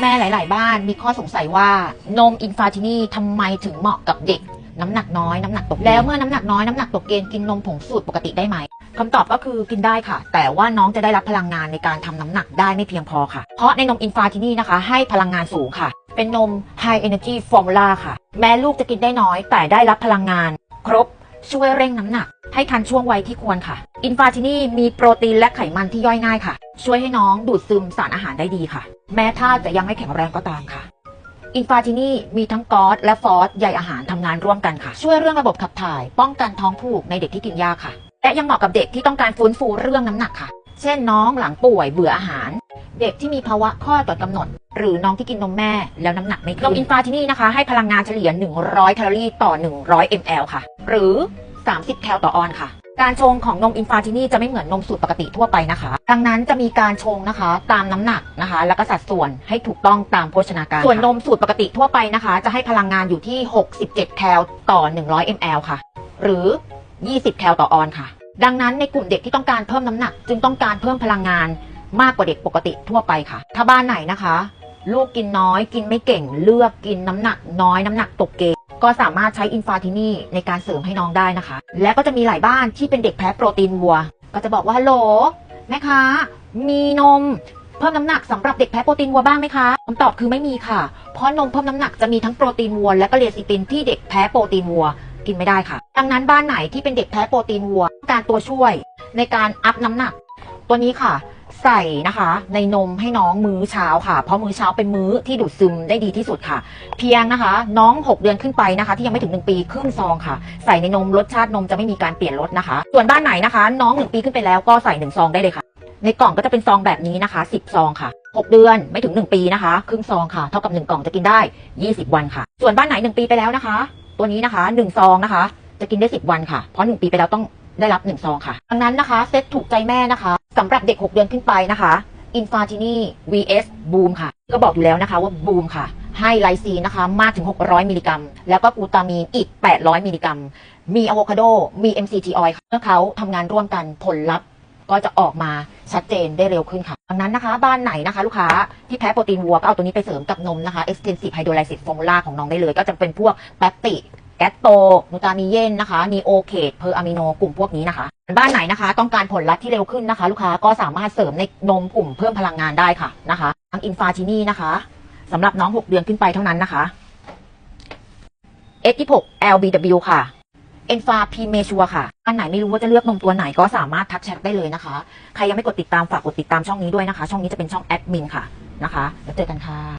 แม่หลาย ๆ บ้านมีข้อสงสัยว่านมอินฟาทินีทำไมถึงเหมาะกับเด็ก น้ำหนักน้อยน้ำหนักตกแล้วเมื่อน้ำหนักน้อยน้ำหนักตกเกณฑ์กินนมผงสูตรปกติได้ไหมคำตอบก็คือกินได้ค่ะ แต่ว่าน้องจะได้รับพลังงานในการทำน้ำหนักได้ไม่เพียงพอค่ะ เพราะในนมอินฟาทินีนะคะ ให้พลังงานสูงค่ะ เป็นนม High Energy Formula ค่ะ แม้ลูกจะกินได้น้อย แต่ได้รับพลังงาน ครบ ช่วยเร่งน้ำหนัก ให้ทันช่วงวัยที่ควรค่ะ อินฟาทินีมีโปรตีนและไขมันที่ย่อยง่ายค่ะ ช่วยให้น้องดูดซึมสารอาหารได้ดีค่ะ แม้ถ้าจะยังไม่แข็งแรงก็ตามค่ะอินฟาทินีมีทั้งกอสและฟอสใยอาหารทำงานร่วมกันค่ะ ช่วยเรื่องระบบขับถ่าย ป้องกันท้องผูกในเด็กที่กินยาค่ะ และยังเหมาะกับเด็กที่ต้องการฟื้นฟูเรื่องน้ำหนักค่ะ เช่นน้องหลังป่วยเบื่ออาหาร เด็กที่มีภาวะข้อต่อกำหนด หรือน้องที่กินนมแม่แล้วน้ำหนักไม่ขึ้นนมอินฟาทินีนะคะให้พลังงานเฉลี่ย 100 แคลอรี่ต่อ 100 ml ค่ะ หรือ 30 แคลต่อออนค่ะ การชงของนมอินฟาทินีจะไม่เหมือนนมสูตรปกติทั่วไปนะคะ ดังนั้นจะมีการชงนะคะ ตามน้ำหนักนะคะ แล้วก็สัดส่วนให้ถูกต้องตามโภชนาการ ส่วนนมสูตรปกติทั่วไปนะคะ จะให้พลังงานอยู่ที่ 67 แคลต่อ 100 ml ค่ะ หรือ 20 แคลต่อออนค่ะ ดังนั้นในกลุ่มเด็กที่ต้องการเพิ่มน้ำหนัก จึงต้องการเพิ่มพลังงานมากกว่าเด็กปกติทั่วไปค่ะ ถ้าบ้านไหนนะคะ ลูกกินน้อยกินไม่เก่ง เลือกกินน้ำหนักน้อยน้ำหนักตกเกณฑ์ ก็สามารถใช้อินฟาทินี่ในการเสริมให้น้องได้นะคะ และก็จะมีหลายบ้านที่เป็นเด็กแพ้โปรตีนวัว ก็จะบอกว่าฮัลโหลแม่ค้ามีนมเพิ่มน้ำหนักสำหรับเด็กแพ้โปรตีนวัวบ้างไหมคะคำตอบคือไม่มีค่ะ เพราะนมเพิ่มน้ำหนักจะมีทั้งโปรตีนวัวและก็เลซิตินที่เด็กแพ้โปรตีนวัวกินไม่ได้ค่ะ ดังนั้นบ้านไหนที่เป็นเด็กแพ้โปรตีนวัวต้องการตัวช่วยในการอัพน้ำหนัก ตัวนี้ค่ะ ใส่นะคะ ในนมให้น้องมื้อเช้าค่ะ เพราะมื้อเช้าเป็นมื้อที่ดูดซึมได้ดีที่สุดค่ะ เพียงนะคะ น้อง 6 เดือนขึ้นไปนะคะ ที่ยังไม่ถึง 1 ปีครึ่งซองค่ะ ใส่ในนมรสชาตินมจะไม่มีการเปลี่ยนรสนะคะ ส่วนบ้านไหนนะคะ น้อง 1 ปีขึ้นไปแล้วก็ใส่ 1 ซองได้เลยค่ะ ในกล่องก็จะเป็นซองแบบนี้นะคะ 10 ซองค่ะ 6 เดือนไม่ถึง 1 ปีนะคะ ครึ่งซองค่ะ เท่ากับ 1 กล่องจะกินได้ 20 วันค่ะ ส่วนบ้านไหน 1 ปีไปแล้วนะคะ ตัวนี้นะคะ 1 ซองนะคะ จะกินได้ 10 วันค่ะ เพราะ 1 ปีไปแล้วต้องได้รับ1ซองค่ะ ดังนั้นนะคะเซตถูกใจแม่นะคะ สำหรับเด็ก 6 เดือนขึ้นไปนะคะอินฟาทินี vs บูมค่ะ ก็บอกอยู่แล้วนะคะว่าบูมค่ะ ให้ไลซีนนะคะ มากถึง 600 มิลลิกรัม แล้วก็กูตามีนอีก 800 มิลลิกรัม มีอะโวคาโด มี MCT oil ค่ะเมื่อเขาทำงานร่วมกันผลลัพธ์ก็จะออกมาชัดเจนได้เร็วขึ้นค่ะ ดังนั้นนะคะ บ้านไหนนะคะ ลูกค้าที่แพ้โปรตีนวัวก็เอาตัวนี้ไปเสริมกับนมนะคะ Extensive Hydrolysis Formula ของน้องได้เลย ก็จะเป็นพวกแปปติ แกตโตนูตามีเยนนะคะนีโอเคตเพอร์อะมิโนกลุ่มพวกนี้นะคะ บ้านไหนนะคะ ต้องการผลลัพธ์ที่เร็วขึ้นนะคะ ลูกค้าก็สามารถเสริมในนมกลุ่มเพิ่มพลังงานได้ค่ะนะคะทางอินฟาชินีนะคะสำหรับน้อง 6 เดือนขึ้นไปเท่านั้นนะคะ S26 LBW ค่ะเอ็นฟาพีเมชัวค่ะ อันไหนไม่รู้ว่าจะเลือกนมตัวไหนก็สามารถทักแชทได้เลยนะคะ ใครยังไม่กดติดตามฝากกดติดตามช่องนี้ด้วยนะคะ ช่องนี้จะเป็นช่องแอดมินค่ะนะคะ แล้วเจอกันค่ะ